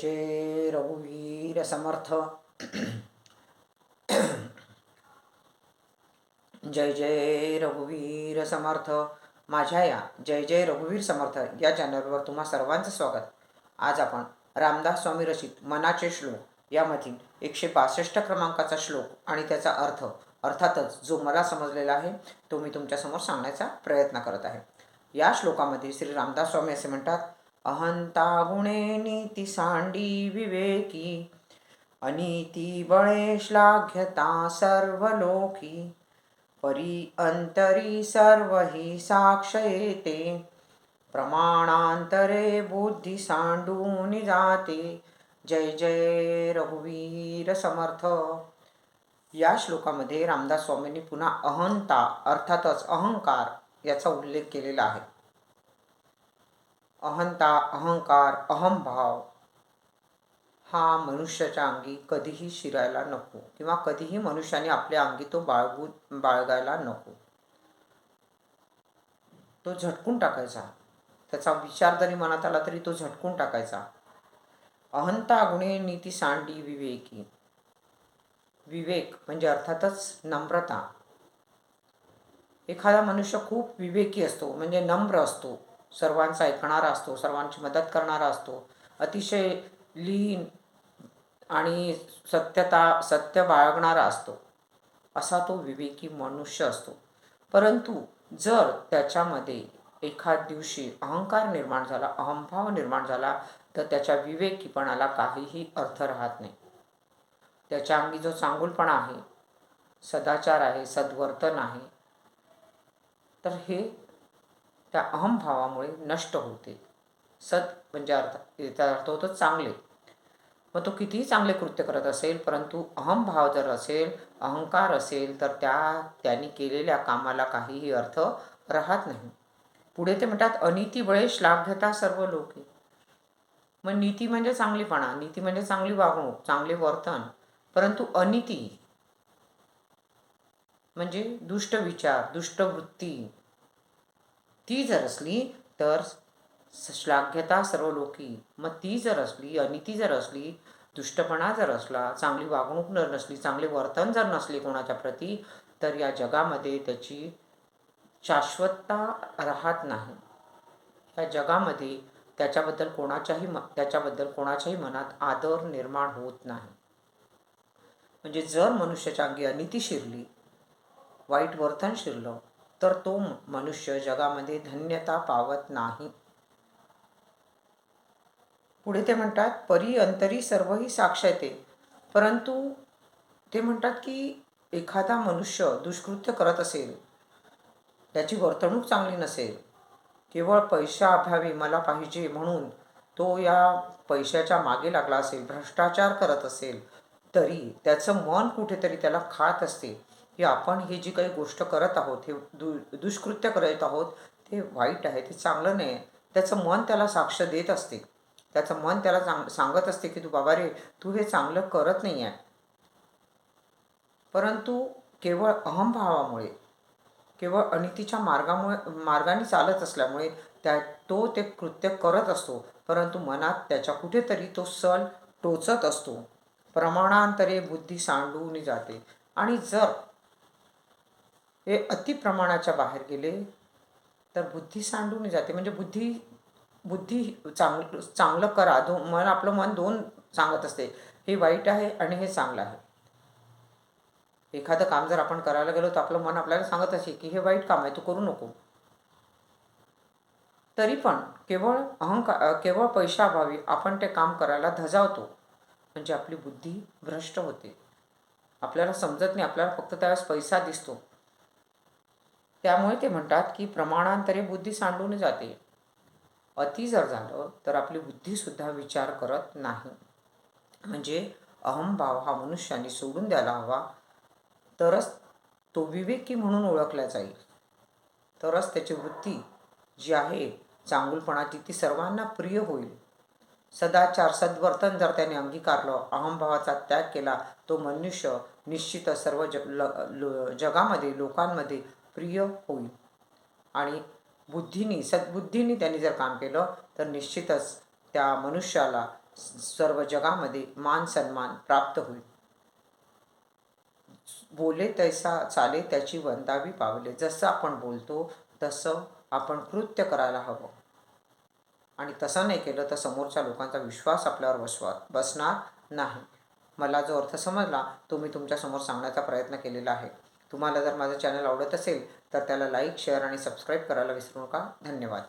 जय रघुवीर समर्थ. जय जय रघुवीर समर्थ. माझ्या या जय जय रघुवीर समर्थ या चॅनलवर तुम्हा सर्वांचं स्वागत. आज आपण रामदास स्वामी रचित मनाचे श्लोक यामधील एकशे बासष्ट क्रमांकाचा श्लोक आणि त्याचा अर्थ अर्थातच जो मला समजलेला आहे तो मी तुमच्यासमोर सांगण्याचा प्रयत्न करत आहे. या श्लोकामध्ये श्री रामदास स्वामी असे म्हणतात अहंता गुणे नीती सांडी विवेकी अनिती बळे श्लाघ्यता सर्व लोकी परी अंतरी सर्व ही साक्ष येते प्रमाणांतरे बुद्धी सांडून जाते जय जय रघुवीर समर्थ. या श्लोकामध्ये रामदास स्वामींनी पुन्हा अहंता अर्थातच अहंकार याचा उल्लेख केलेला आहे. अहंता अहंकार अहमभाव हा मनुष्याच्या अंगी कधीही शिरायला नको किंवा कधीही मनुष्याने आपल्या अंगी तो बाळगू बाळगायला नको. तो झटकून टाकायचा. त्याचा विचार जरी मनात आला तरी तो झटकून टाकायचा. अहंता गुणे नीती सांडी विवेकी. विवेक म्हणजे अर्थातच नम्रता. एखादा मनुष्य खूप विवेकी असतो म्हणजे नम्र असतो. सर्वांचा ऐकणारा असतो सर्वांची मदत करणारा असतो. अतिशय लीन आणि सत्यता सत्य बाळगणारा असतो. असा तो विवेकी मनुष्य असतो. परंतु जर त्याच्यामध्ये एखाद दिवशी अहंकार निर्माण झाला अहंभाव निर्माण झाला तर त्याच्या विवेकीपणाला काहीही अर्थ राहत नाही. त्याच्या अंगी जो चांगुलपणा आहे सदाचार आहे सद्वर्तन आहे तर हे त्या अहमभावामुळे नष्ट होते. सत म्हणजे अर्थ याचा अर्थ होतो चांगले. मग तो कितीही चांगले कृत्य करत असेल परंतु अहमभाव जर असेल अहंकार असेल तर त्या त्यांनी केलेल्या कामाला काहीही अर्थ राहत नाही. पुढे ते म्हणतात अनिती बळे घेता सर्व लोके. मग नीती म्हणजे चांगलीपणा नीती म्हणजे चांगली वागणूक चांगले वर्तन. परंतु अनिती म्हणजे दुष्ट विचार दुष्ट वृत्ती ती जर असली तर श्लाघ्यता सर्व लोकी मग ती जर असली अनिती जर असली दुष्टपणा जर असला चांगली वागणूक जर नसली चांगले वर्तन जर नसले कोणाच्या प्रती तर या जगामध्ये त्याची शाश्वतता राहत नाही. या जगामध्ये त्याच्याबद्दल कोणाच्याही म त्याच्याबद्दल कोणाच्याही मनात आदर निर्माण होत नाही. म्हणजे जर मनुष्याच्या अंगी अनिती शिरली वाईट वर्तन शिरलं तर तो मनुष्य जगामध्ये धन्यता पावत नाही. पुढे ते म्हणतात परी अंतरी सर्वही साक्ष येते. परंतु ते म्हणतात की एखादा मनुष्य दुष्कृत्य करत असेल त्याची वर्तणूक चांगली नसेल केवळ पैशाअभावी मला पाहिजे म्हणून तो या पैशाच्या मागे लागला असेल भ्रष्टाचार करत असेल तरी त्याचं मन कुठेतरी त्याला खात असते. की आपण हे जी काही गोष्ट करत आहोत हे दु दुष्कृत्य करत आहोत ते वाईट आहे ते चांगलं नाही आहे. त्याचं मन त्याला साक्ष देत असते. त्याचं मन त्याला चांग सांगत असते की तू बाबा रे तू हे चांगलं करत नाही आहे. परंतु केवळ अहमभावामुळे केवळ अनितीच्या मार्गामुळे मार्गाने चालत असल्यामुळे त्या तो ते कृत्य करत असतो. परंतु मनात त्याच्या कुठेतरी तो सल टोचत असतो. प्रमाणांतरे बुद्धी सांडून जाते. आणि जर हे अतिप्रमाणाच्या बाहेर गेले तर बुद्धी सांडून जाते. म्हणजे बुद्धी बुद्धी चांग चांगलं करा. दो मन आपलं मन दोन सांगत असते. हे वाईट आहे आणि हे चांगलं आहे. एखादं काम जर आपण करायला गेलो तर आपलं मन आपल्याला सांगत असे की हे वाईट काम आहे तू करू नको. तरी पण केवळ अहंकार केवळ पैशाअभावी आपण ते काम करायला धजावतो. म्हणजे आपली बुद्धी भ्रष्ट होते. आपल्याला समजत नाही आपल्याला फक्त त्यावेळेस पैसा दिसतो. त्यामुळे ते म्हणतात की प्रमाणांतरे बुद्धी सांडून जाते. अति जर झालं तर आपली बुद्धीसुद्धा विचार करत नाही. म्हणजे अहमभाव हा मनुष्याने सोडून द्यायला हवा. तरच तो विवेकी म्हणून ओळखला जाईल. तरच त्याची वृत्ती जी आहे चांगुलपणाची ती सर्वांना प्रिय होईल. सदाचार सद्वर्तन जर त्याने अंगीकारलं अहमभावाचा त्याग केला तो मनुष्य निश्चितच सर्व जग ल जगामध्ये लोकांमध्ये प्रिय होईल आणि बुद्धीनी सद्बुद्धीने त्यांनी जर काम केलं तर निश्चितच त्या मनुष्याला सर्व जगामध्ये मान सन्मान प्राप्त होईल. बोले तैसा चाले त्याची वंदावी पावले. जसं आपण बोलतो तसं आपण कृत्य करायला हवं. आणि तसं नाही केलं तर समोरच्या लोकांचा विश्वास आपल्यावर बसवा बसणार नाही. मला जो अर्थ समजला तो मी तुमच्यासमोर सांगण्याचा प्रयत्न केलेला आहे. तुम्हाला जर माझं चॅनल आवडत असेल तर त्याला लाईक शेअर आणि सबस्क्राईब करायला विसरू नका. धन्यवाद.